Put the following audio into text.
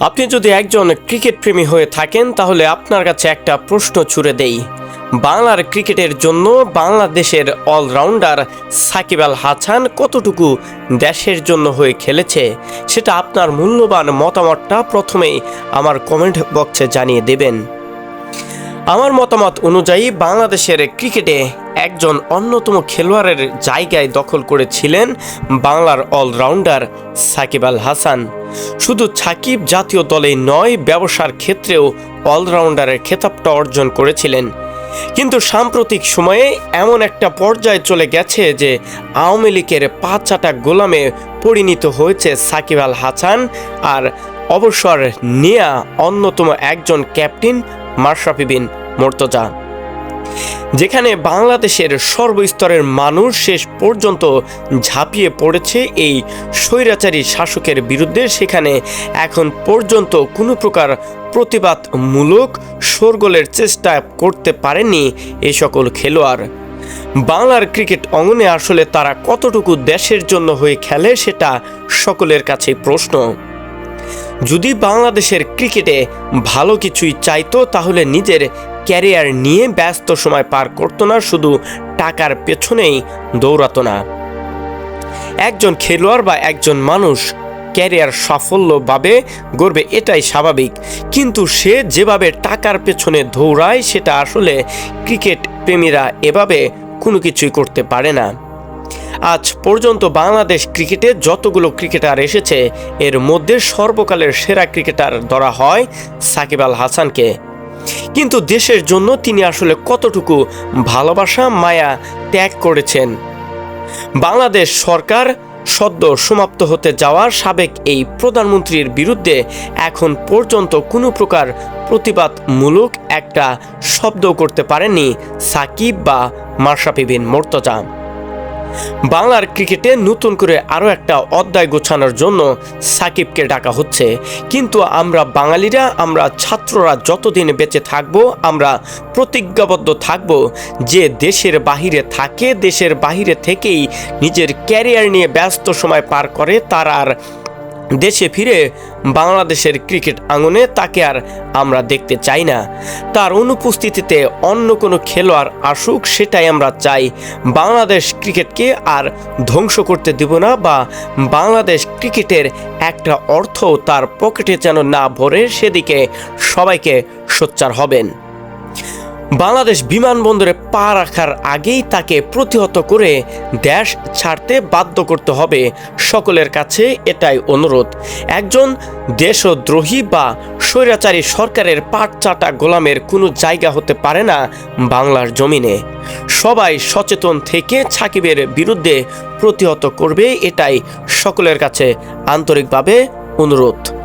আপনি যদি একজন ক্রিকেট প্রেমী হয়ে থাকেন, তাহলে আপনার কাছে একটা প্রশ্ন ছুড়ে দেই। বাংলার ক্রিকেটের জন্য বাংলাদেশের অলরাউন্ডার সাকিব আল হাসান কতটুকু দেশের জন্য হয়ে খেলেছে, সেটা আপনার মূল্যবান মতামতটা প্রথমেই আমার কমেন্ট বক্সে জানিয়ে দেবেন। আমার মতামত অনুযায়ী বাংলাদেশের ক্রিকেটে একজন অন্যতম খেলোয়াড়ের জায়গায় দখল করেছিলেন বাংলার অলরাউন্ডার সাকিব আল হাসান। শুধু সাকিব জাতীয় দলে নয়, ব্যবসার ক্ষেত্রেও অলরাউন্ডারের খেতাবটা অর্জন করেছিলেন। কিন্তু সাম্প্রতিক সময়ে এমন একটা পর্যায়ে চলে গেছে যে আওয়ামী লীগের পাঁচাটা গোলামে পরিণত হয়েছে সাকিব আল হাসান আর অবসর নেয়া অন্যতম একজন ক্যাপ্টেন মাশরাফি বিন মোর্তজা। যেখানে বাংলাদেশের সর্বস্তরের মানুষ শেষ পর্যন্ত ঝাঁপিয়ে পড়েছে এই স্বৈরাচারী শাসকের বিরুদ্ধে, সেখানে এখন পর্যন্ত কোনো প্রকার প্রতিবাদমূলক শোরগোলের চেষ্টা করতে পারেনি এই সকল খেলোয়াড়। বাংলার ক্রিকেট অঙ্গনে আসলে তারা কতটুকু দেশের জন্য হয়ে খেলে সেটা সকলের কাছে প্রশ্ন। যদি বাংলাদেশের ক্রিকেটে ভালো কিছুই চাইতো, তাহলে নিজের ক্যারিয়ার নিয়ে ব্যস্ত সময় পার করতো না, শুধু টাকার পেছনেই দৌড়াতো না। একজন খেলোয়াড় বা একজন মানুষ ক্যারিয়ার সাফল্যভাবে গড়বে এটাই স্বাভাবিক। কিন্তু সে যেভাবে টাকার পেছনে দৌড়ায়, সেটা আসলে ক্রিকেট প্রেমীরা এভাবে কোনো কিছুই করতে পারে না। আজ পর্যন্ত বাংলাদেশ ক্রিকেটে যতগুলো ক্রিকেটার এসেছে, এর মধ্যে সর্বকালের সেরা ক্রিকেটার ধরা হয় সাকিব আল হাসানকে। কিন্তু দেশের জন্য তিনি আসলে কতটুকু ভালোবাসা মায়া ত্যাগ করেছেন? বাংলাদেশ সরকার সদ্য সমাপ্ত হতে যাওয়া সাবেক এই প্রধানমন্ত্রীর বিরুদ্ধে এখন পর্যন্ত কোনো প্রকার প্রতিবাদমূলক একটা শব্দ করতে পারেনি সাকিব বা মাশরাফি বিন মোর্তজা। বাংলার ক্রিকেটে নতুন করে আরও একটা অধ্যায় গোছানোর জন্য সাকিবকে ডাকা হচ্ছে। কিন্তু আমরা বাঙালিরা, আমরা ছাত্ররা যতদিন বেঁচে থাকব, আমরা প্রতিজ্ঞাবদ্ধ থাকব যে দেশের বাহিরে থাকে, দেশের বাহিরে থেকেই নিজের ক্যারিয়ার নিয়ে ব্যস্ত সময় পার করে, তার আর দেশে ফিরে বাংলাদেশের ক্রিকেট আঙনে তাকে আর আমরা দেখতে চাই না। তার অনুপস্থিতিতে অন্য কোনো খেলোয়াড় আসুক, সেটাই আমরা চাই। বাংলাদেশ ক্রিকেটকে আর ধ্বংস করতে দেব না বা বাংলাদেশ ক্রিকেটের একটা অর্থ তার পকেটে যেন না ভরে, সেদিকে সবাইকে সোচ্চার হবেন। বাংলাদেশ বিমানবন্দরে পা রাখার আগেই তাকে প্রতিহত করে দেশ ছাড়তে বাধ্য করতে হবে। সকলের কাছে এটাই অনুরোধ। একজন দেশদ্রোহী বা স্বৈরাচারী সরকারের পাট চাটা গোলামের কোনো জায়গা হতে পারে না বাংলার জমিনে। সবাই সচেতন থেকে সাকিবের বিরুদ্ধে প্রতিহত করবে, এটাই সকলের কাছে আন্তরিকভাবে অনুরোধ।